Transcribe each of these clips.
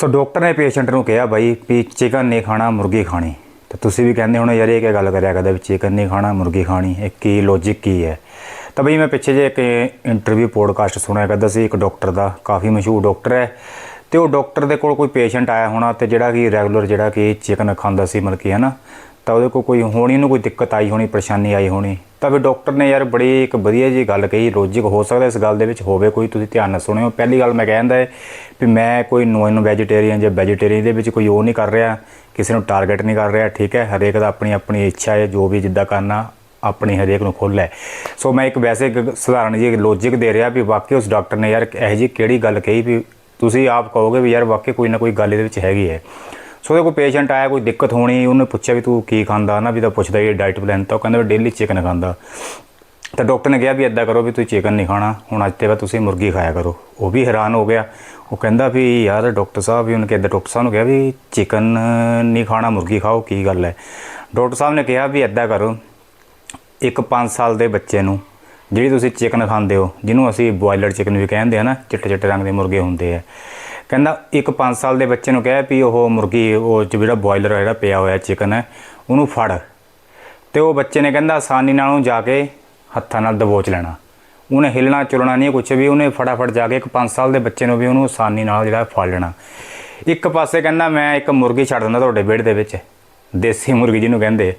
So doctor ਨੇ patient ਨੂੰ ਕਿਹਾ ਬਾਈ ਵੀ ਚਿਕਨ ਨਹੀਂ ਖਾਣਾ, ਮੁਰਗੀ ਖਾਣੀ। ਤੇ ਤੁਸੀਂ ਵੀ ਕਹਿੰਦੇ ਹੋਣੇ ਯਾਰ ਇਹ ਕੀ ਗੱਲ ਕਰਿਆ ਕਰਦਾ ਵੀ ਚਿਕਨ ਨਹੀਂ ਖਾਣਾ, ਮੁਰਗੀ ਖਾਣੀ, ਇਹ ਕੀ ਲੌਜੀਕ ਕੀ ਹੈ? ਤਾਂ ਬਈ ਮੈਂ ਪਿੱਛੇ ਜੇ ਇੱਕ ਇੰਟਰਵਿਊ ਪੋਡਕਾਸਟ ਸੁਣਿਆ ਕਰਦਾ ਸੀ, ਇੱਕ ਡਾਕਟਰ ਦਾ, ਕਾਫੀ ਮਸ਼ਹੂਰ ਡਾਕਟਰ ਹੈ। ਤੇ ਉਹ ਡਾਕਟਰ ਦੇ ਕੋਲ ਕੋਈ ਪੇਸ਼ੈਂਟ ਆਇਆ ਹੋਣਾ ਤੇ ਜਿਹੜਾ ਕਿ ਰੈਗੂਲਰ ਜਿਹੜਾ ਕਿ ਚਿਕਨ ਖਾਂਦਾ ਸੀ ਮਤਲਬ ਕਿ, ਹੈ ਨਾ? ਤਾਂ ਉਹਦੇ ਕੋਲ ਕੋਈ ਹੋਣੀ ਨੂੰ ਕੋਈ ਦਿੱਕਤ ਆਈ ਹੋਣੀ, ਪਰੇਸ਼ਾਨੀ ਆਈ ਹੋਣੀ, ਤਾਂ ਫਿਰ ਡਾਕਟਰ ਨੇ ਯਾਰ ਬੜੀ ਇੱਕ ਵਧੀਆ ਜੀ ਗੱਲ ਕਹੀ ਲੌਜੀਕ ਹੋ ਸਕਦਾ ਇਸ ਗੱਲ ਦੇ ਵਿੱਚ ਹੋਵੇ ਕੋਈ, ਤੁਸੀਂ ਧਿਆਨ ਨਾਲ ਸੁਣਿਓ। ਪਹਿਲੀ ਗੱਲ ਮੈਂ ਕਹਿੰਦਾ ਹੈ ਵੀ ਮੈਂ ਕੋਈ ਨੋਨ ਵੈਜੀਟੇਰੀਅਨ ਜਾਂ ਵੈਜੀਟੇਰੀਅਨ ਦੇ ਵਿੱਚ ਕੋਈ ਉਹ ਨਹੀਂ ਕਰ ਰਿਹਾ, ਕਿਸੇ ਨੂੰ ਟਾਰਗੇਟ ਨਹੀਂ ਕਰ ਰਿਹਾ, ਠੀਕ ਹੈ? ਹਰੇਕ ਦਾ ਆਪਣੀ ਆਪਣੀ ਇੱਛਾ ਹੈ, ਜੋ ਵੀ ਜਿੱਦਾਂ ਕਰਨਾ, ਆਪਣੀ ਹਰੇਕ ਨੂੰ ਖੁੱਲ੍ਹ ਹੈ। ਸੋ ਮੈਂ ਇੱਕ ਵੈਸੇ ਸਧਾਰਨ ਜਿਹੀ ਲੌਜੀਕ ਦੇ ਰਿਹਾ ਵੀ ਵਾਕਈ ਉਸ ਡਾਕਟਰ ਨੇ ਯਾਰ ਇਹੋ ਜਿਹੀ ਕਿਹੜੀ ਗੱਲ ਕਹੀ ਵੀ ਤੁਸੀਂ ਆਪ ਕਹੋਗੇ ਵੀ ਯਾਰ ਵਾਕਈ ਕੋਈ ਨਾ ਕੋਈ ਗੱਲ ਇਹਦੇ ਵਿੱਚ ਹੈਗੀ ਹੈ। ਸੋ ਉਹਦੇ ਪੇਸ਼ੈਂਟ ਆਇਆ, ਕੋਈ ਦਿੱਕਤ ਹੋਣੀ, ਉਹਨੇ ਪੁੱਛਿਆ ਵੀ ਤੂੰ ਕੀ ਖਾਂਦਾ? ਨਾ ਵੀ ਤਾਂ ਪੁੱਛਦਾ ਇਹ ਡਾਈਟ ਪਲਾਨ ਤਾਂ। ਉਹ ਕਹਿੰਦਾ ਡੇਲੀ ਚਿਕਨ ਖਾਂਦਾ। ਤਾਂ ਡਾਕਟਰ ਨੇ ਕਿਹਾ ਵੀ ਇਦਾਂ ਕਰੋ ਵੀ ਤੁਸੀਂ ਚਿਕਨ ਨਹੀਂ ਖਾਣਾ। ਹੁਣ ਅੱਜ ਤੇ ਬਾਅਦ ਤੁਸੀਂ ਮੁਰਗੀ ਖਾਇਆ ਕਰੋ। ਉਹ ਵੀ ਹੈਰਾਨ ਹੋ ਗਿਆ। ਉਹ ਕਹਿੰਦਾ ਵੀ ਯਾਰ ਡਾਕਟਰ ਸਾਹਿਬ ਵੀ ਉਹਨੇ ਕਿਹਾ ਡਾਕਟਰ ਸਾਹਿਬ ਨੂੰ ਕਿਹਾ ਵੀ ਚਿਕਨ ਨਹੀਂ ਖਾਣਾ, ਮੁਰਗੀ ਖਾਓ, ਕੀ ਗੱਲ ਹੈ? ਡਾਕਟਰ ਸਾਹਿਬ ਨੇ ਕਿਹਾ ਵੀ ਇਦਾਂ ਕਰੋ। ਇੱਕ 5 ਸਾਲ ਦੇ ਬੱਚੇ ਨੂੰ, ਜਿਹੜੀ ਤੁਸੀਂ ਚਿਕਨ ਖਾਂਦੇ ਹੋ, ਜਿਹਨੂੰ ਅਸੀਂ ਬੋਇਲਰ ਚਿਕਨ ਵੀ ਕਹਿੰਦੇ ਆ ਨਾ ਚਿੱਟੇ ਚਿੱਟੇ ਰੰਗ ਦੇ ਮੁਰਗੇ ਹੁੰਦੇ ਆ ਕਹਿੰਦਾ ਇੱਕ 5 ਸਾਲ ਦੇ ਬੱਚੇ ਨੂੰ ਕਿਹਾ ਵੀ ਉਹ ਮੁਰਗੀ, ਉਹ ਜਿਹੜਾ ਬੋਇਲਰ ਜਿਹੜਾ ਪਿਆ ਹੋਇਆ ਚਿਕਨ ਹੈ ਉਹਨੂੰ ਫੜ। ਤੇ ਉਹ ਬੱਚੇ ਨੇ ਕਹਿੰਦਾ ਆਸਾਨੀ ਨਾਲ ਉਹਨੂੰ ਜਾ ਕੇ ਹੱਥਾਂ ਨਾਲ ਦਬੋਚ ਲੈਣਾ। ਉਹਨੇ ਹਿਲਣਾ ਚੁਲਣਾ ਨਹੀਂ, ਕੁਛ ਵੀ, ਉਹਨੇ ਫਟਾਫਟ ਜਾ ਕੇ ਇੱਕ 5 ਸਾਲ ਦੇ ਬੱਚੇ ਨੂੰ ਵੀ ਉਹਨੂੰ ਆਸਾਨੀ ਨਾਲ ਜਿਹੜਾ ਫੜ ਲੈਣਾ। ਇੱਕ ਪਾਸੇ ਕਹਿੰਦਾ ਮੈਂ ਇੱਕ ਮੁਰਗੀ ਛੱਡ ਦਿੰਦਾ ਤੁਹਾਡੇ ਵਿਹੜੇ ਦੇ ਵਿੱਚ, ਦੇਸੀ ਮੁਰਗੀ ਜਿਹਨੂੰ ਕਹਿੰਦੇ।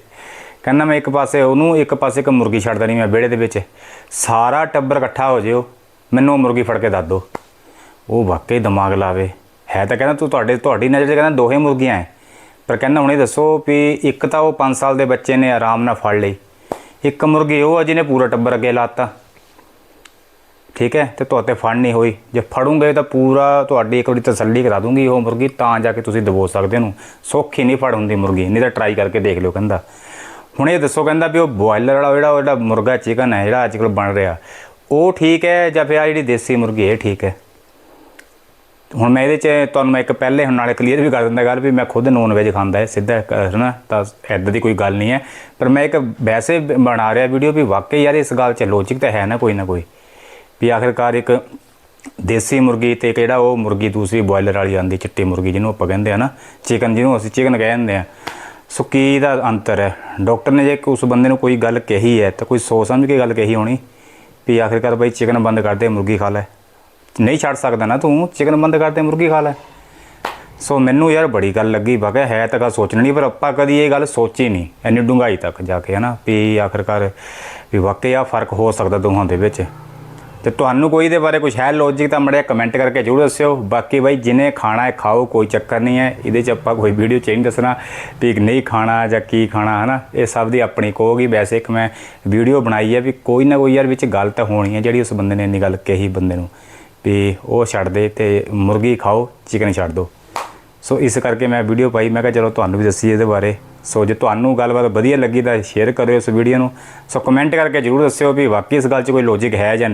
ਕਹਿੰਦਾ ਮੈਂ ਇੱਕ ਪਾਸੇ ਉਹਨੂੰ, ਇੱਕ ਪਾਸੇ ਇੱਕ ਮੁਰਗੀ ਛੱਡ ਦੇਣੀ ਮੈਂ ਵਿਹੜੇ ਦੇ ਵਿੱਚ। ਸਾਰਾ ਟੱਬਰ ਇਕੱਠਾ ਹੋ ਜਿਓ, ਮੈਨੂੰ ਉਹ ਮੁਰਗੀ ਫੜ ਕੇ ਦੱਸ ਦਿਓ। ਉਹ ਵਾਕਈ ਦਿਮਾਗ ਲਾਵੇ। ਹੈ ਤਾਂ ਕਹਿੰਦਾ ਤੂੰ ਤੁਹਾਡੇ, ਤੁਹਾਡੀ ਨਜ਼ਰ 'ਚ ਕਹਿੰਦਾ ਦੋਹੇ ਮੁਰਗੀਆਂ ਐ। ਪਰ ਕਹਿੰਦਾ ਹੁਣੇ ਦੱਸੋ ਵੀ ਇੱਕ ਤਾਂ ਉਹ 5 ਸਾਲ ਦੇ ਬੱਚੇ ਨੇ ਆਰਾਮ ਨਾਲ ਫੜ ਲਈ। ਇੱਕ ਮੁਰਗੀ ਉਹ ਆ ਜਿਹਨੇ ਪੂਰਾ ਟੱਬਰ ਅੱਗੇ ਲਾਤਾ। ਠੀਕ ਹੈ ਤੇ ਤੁਹਾਤੇ ਫੜ ਨਹੀਂ ਹੋਈ। ਜੇ ਫੜੂਗੇ ਤਾਂ ਪੂਰਾ ਤੁਹਾਡੀ ਇੱਕ ਵਾਰੀ ਤਸੱਲੀ ਕਰਾ ਦੂੰਗੀ ਉਹ ਮੁਰਗੀ, ਤਾਂ ਜਾ ਕੇ ਤੁਸੀਂ ਦਬੋ ਸਕਦੇ ਨੂੰ ਸੌਖੀ ਨਹੀਂ ਫੜ ਹੁੰਦੀ ਮੁਰਗੀ, ਨਹੀਂ ਤਾਂ ਟਰਾਈ ਕਰਕੇ ਦੇਖ ਲਿਓ ਕਹਿੰਦਾ। ਹੁਣ ਇਹ ਦੱਸੋ ਕਹਿੰਦਾ ਵੀ ਉਹ ਬੋਇਲਰ ਵਾਲਾ ਜਿਹੜਾ, ਉਹ ਜਿਹੜਾ ਮੁਰਗਾ ਚਿਕਨ ਹੈ ਜਿਹੜਾ ਅੱਜ ਕੱਲ੍ਹ ਬਣ ਰਿਹਾ, ਉਹ ਠੀਕ ਹੈ ਜਾਂ ਫਿਰ ਆ ਜਿਹੜੀ ਦੇਸੀ ਮੁਰਗੀ, ਇਹ ਠੀਕ ਹੈ ਹੁਣ ਮੈਂ ਇਹਦੇ 'ਚ ਤੁਹਾਨੂੰ ਮੈਂ ਇੱਕ ਪਹਿਲੇ ਹੁਣ ਨਾਲੇ ਕਲੀਅਰ ਵੀ ਕਰ ਦਿੰਦਾ ਗੱਲ ਵੀ ਮੈਂ ਖੁਦ ਨੋਨ ਵੈਜ ਖਾਂਦਾ ਹੈ ਸਿੱਧਾ ਇੱਕ, ਹੈ ਨਾ ਤਾਂ ਐਦਾਂ ਦੀ ਕੋਈ ਗੱਲ ਨਹੀਂ ਹੈ। ਪਰ ਮੈਂ ਇੱਕ ਵੈਸੇ ਬਣਾ ਰਿਹਾ ਵੀਡੀਓ ਵੀ ਵਾਕਈ ਯਾਰ ਇਸ ਗੱਲ 'ਚ ਲੌਜੀਕ ਤਾਂ ਹੈ ਨਾ ਕੋਈ ਨਾ ਕੋਈ। ਵੀ ਆਖਿਰਕਾਰ ਇੱਕ ਦੇਸੀ ਮੁਰਗੀ ਤੇ ਇੱਕ ਜਿਹੜਾ ਉਹ ਮੁਰਗੀ ਦੂਸਰੀ ਬੋਇਲਰ ਵਾਲੀ ਆਂਦੀ ਚਿੱਟੀ ਮੁਰਗੀ ਜਿਹਨੂੰ ਆਪਾਂ ਕਹਿੰਦੇ ਆ ਨਾ ਚਿਕਨ ਜਿਹਨੂੰ ਅਸੀਂ ਚਿਕਨ ਕਹਿੰਦੇ ਆ। ਸੋ ਕੀ ਦਾ ਅੰਤਰ ਹੈ? ਡਾਕਟਰ ਨੇ ਜੇ ਉਸ ਬੰਦੇ ਨੂੰ ਕੋਈ ਗੱਲ ਕਹੀ ਹੈ ਤਾਂ ਕੋਈ ਸੋਚ ਸਮਝ ਕੇ ਗੱਲ ਕਹੀ ਹੋਣੀ ਵੀ ਆਖਿਰਕਾਰ ਬਈ ਚਿਕਨ ਬੰਦ ਕਰ ਦੇ ਮੁਰਗੀ ਖਾ ਲੈ। ਨਹੀਂ ਛੱਡ ਸਕਦਾ ਨਾ ਤੂੰ, ਚਿਕਨ ਬੰਦ ਕਰ ਦੇ ਮੁਰਗੀ ਖਾ ਲੈ। ਸੋ ਮੈਨੂੰ ਯਾਰ ਬੜੀ ਗੱਲ ਲੱਗੀ ਬਾਕਿਆ ਹੈ ਤਾਂ ਗੱਲ ਸੋਚਣ ਨਹੀਂ ਪਰ ਆਪਾਂ ਕਦੀ ਇਹ ਗੱਲ ਸੋਚੀ ਨਹੀਂ ਇੰਨੀ ਡੂੰਘਾਈ ਤੱਕ ਜਾ ਕੇ ਹਨਾ, ਵੀ ਆਖਿਰਕਾਰ ਵੀ ਵਾਕਈ ਆ ਫ਼ਰਕ ਹੋ ਸਕਦਾ ਦੋਹਾਂ ਦੇ ਵਿੱਚ। ਤੇ ਤੁਹਾਨੂੰ ਕੋਈ ਦੇ ਬਾਰੇ ਕੁਝ ਹੈ ਲੌਜੀਕ ਤਾਂ ਮੜਿਆ ਕਮੈਂਟ ਕਰਕੇ ਜਰੂਰ ਦੱਸਿਓ। ਬਾਕੀ ਬਾਈ, ਜਿਨੇ ਖਾਣਾ ਹੈ ਖਾਓ, ਕੋਈ ਚੱਕਰ ਨਹੀਂ ਹੈ। ਇਹਦੇ 'ਚ ਆਪਾਂ ਕੋਈ ਵੀਡੀਓ ਚ ਨਹੀਂ ਦੱਸਣਾ ਵੀ ਨਹੀਂ ਖਾਣਾ ਜਾਂ ਕੀ ਖਾਣਾ, ਹਨਾ। ਇਹ ਸਭ ਦੀ ਆਪਣੀ ਕਹੋਗੀ ਵੈਸੇ ਇੱਕ ਮੈਂ ਵੀਡੀਓ ਬਣਾਈ ਹੈ ਵੀ ਕੋਈ ਨਾ ਕੋਈ ਯਾਰ ਵਿੱਚ ਗੱਲ ਤਾਂ ਹੋਣੀ ਹੈ ਜਿਹੜੀ ਉਸ ਬੰਦੇ ਨੇ ਇੰਨੀ ਗੱਲ ਕਹੀ ਬੰਦੇ ਨੂੰ। ਵੀ ਉਹ ਛੱਡ ਦੇ ਤੇ ਮੁਰਗੀ ਖਾਓ ਚਿਕਨ ਛੱਡ ਦਿਓ ਸੋ ਇਸ ਕਰਕੇ ਮੈਂ ਵੀਡੀਓ ਪਾਈ, ਮੈਂ ਕਿਹਾ ਚਲੋ ਤੁਹਾਨੂੰ ਵੀ ਦੱਸੀ ਇਹਦੇ ਬਾਰੇ। ਸੋ ਜੇ ਤੁਹਾਨੂੰ ਗੱਲਬਾਤ ਵਧੀਆ ਲੱਗੀ ਤਾਂ ਸ਼ੇਅਰ ਕਰਿਓ ਇਸ ਵੀਡੀਓ ਨੂੰ। ਸੋ ਕਮੈਂਟ ਕਰਕੇ ਜਰੂਰ ਦੱਸਿਓ ਵੀ ਵਾਕਈ ਇਸ ਗੱਲ 'ਚ ਕੋਈ ਲੌਜੀਕ ਹੈ ਜਾਂ ਨਹੀਂ।